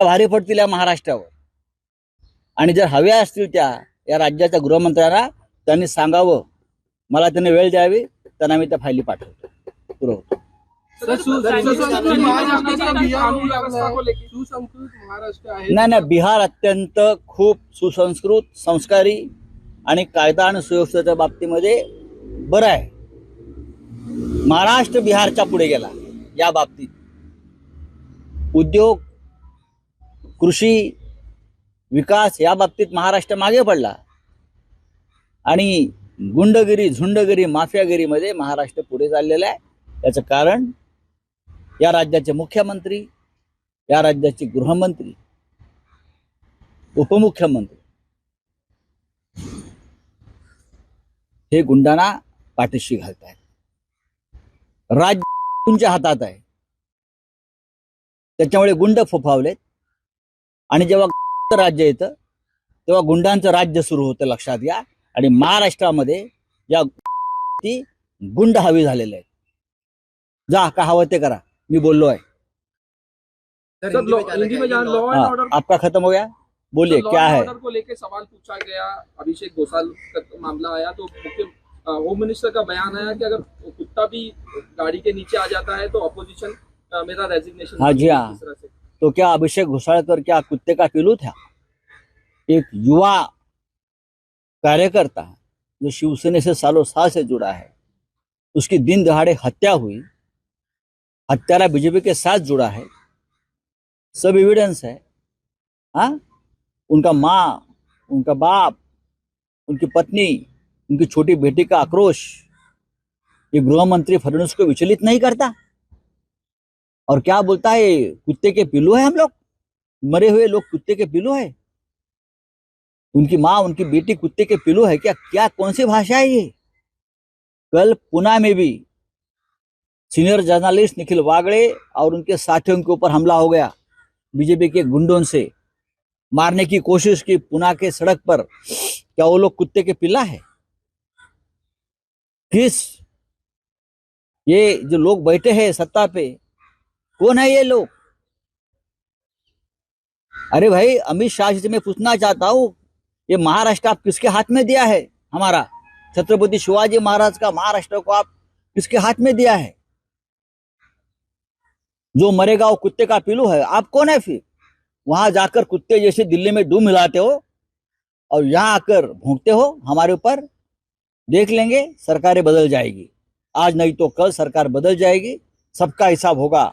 भारी पडतील या महाराष्ट्रावर. आणि जर हव्या असतील त्या या राज्याच्या गृहमंत्र्यांना त्यांनी सांगावं. मला त्यांनी वेळ द्यावी त्यांना मी त्या फायली पाठवतो. पुरवतो नाही नाही बिहार अत्यंत खूप सुसंस्कृत संस्कारी आणि कायदा आणि सुव्यवस्थेच्या बाबतीमध्ये बरं आहे. महाराष्ट्र बिहारच्या पुढे गेला या बाबतीत. उद्योग कृषी विकास या बाबतीत महाराष्ट्र मागे पडला. आणि गुंडगिरी झुंडगिरी माफियागिरीमध्ये महाराष्ट्र पुढे चाललेला आहे. याचं कारण या राज्याचे मुख्यमंत्री या राज्याचे गृहमंत्री उपमुख्यमंत्री हे गुंडांना पाठीशी घालत आहेत राज्य तुमच्या हातात आहे. त्याच्यामुळे गुंड फोफावलेत. आणि जेव्हा राज्य येतं तेव्हा गुंडांचं राज्य सुरू होतं लक्षात घ्या. आणि महाराष्ट्रामध्ये या ती गुंड हवी झालेले आहेत. जा का हवं ते करा. मी बोललो आहे. सर लॉ- हिंदी में जहाँ लॉ एंड ऑर्डर आपका खत्म हो गया? बोलिए क्या है? ऑर्डर को लेके सवाल पूछा गया। अभिषेक घोषाल का मामला आया तो मुख्य होम मिनिस्टर का बयान आया कि अगर कुत्ता भी गाड़ी के नीचे आ जाता है तो अपोजिशन मेरा रेजिग्नेशन हाँ जी, हाँ। तो क्या अभिषेक घोषाळकर क्या कुत्ते का पिलू था? एक युवा कार्यकर्ता जो शिवसेना से सालों साल से जुड़ा है। उसकी दिन दहाड़े हत्या हुई। हत्यारा बीजेपी के साथ जुड़ा है। सब एविडेंस है। हाँ? उनका माँ, उनका बाप, उनकी पत्नी, उनकी छोटी बेटी का आक्रोश। ये गृह मंत्री फडणवीस को विचलित नहीं करता? और क्या बोलता है, कुत्ते के पिल्लू है हम लोग? मरे हुए लोग कुत्ते के पिल्लू है? उनकी माँ, उनकी बेटी कुत्ते के पिल्लू है क्या? क्या, कौन सी भाषा है ये? कल पुणे में भी सीनियर जर्नलिस्ट निखिल वागड़े और उनके साथियों के ऊपर हमला हो गया बीजेपी के गुंडों से। मारने की कोशिश की पुणे के सड़क पर। क्या वो लोग कुत्ते के पिल्ला है? किस? ये जो लोग बैठे हैं सत्ता पे कौन है ये लोग? अरे भाई, अमित शाह जी से मैं पूछना चाहता हूँ, ये महाराष्ट्र आप किसके हाथ में दिया है? हमारा छत्रपति शिवाजी महाराज का महाराष्ट्र को आप किसके हाथ में दिया है? जो मरेगा वो कुत्ते का पिलू है। आप कौन है फिर? वहाँ जाकर कुत्ते जैसे दिल्ली में डूब मिलाते हो और यहाँ आकर भोंकते हो, हमारे ऊपर देख लेंगे, सरकारें बदल जाएगी। आज नहीं तो कल सरकार बदल जाएगी, सबका हिसाब होगा।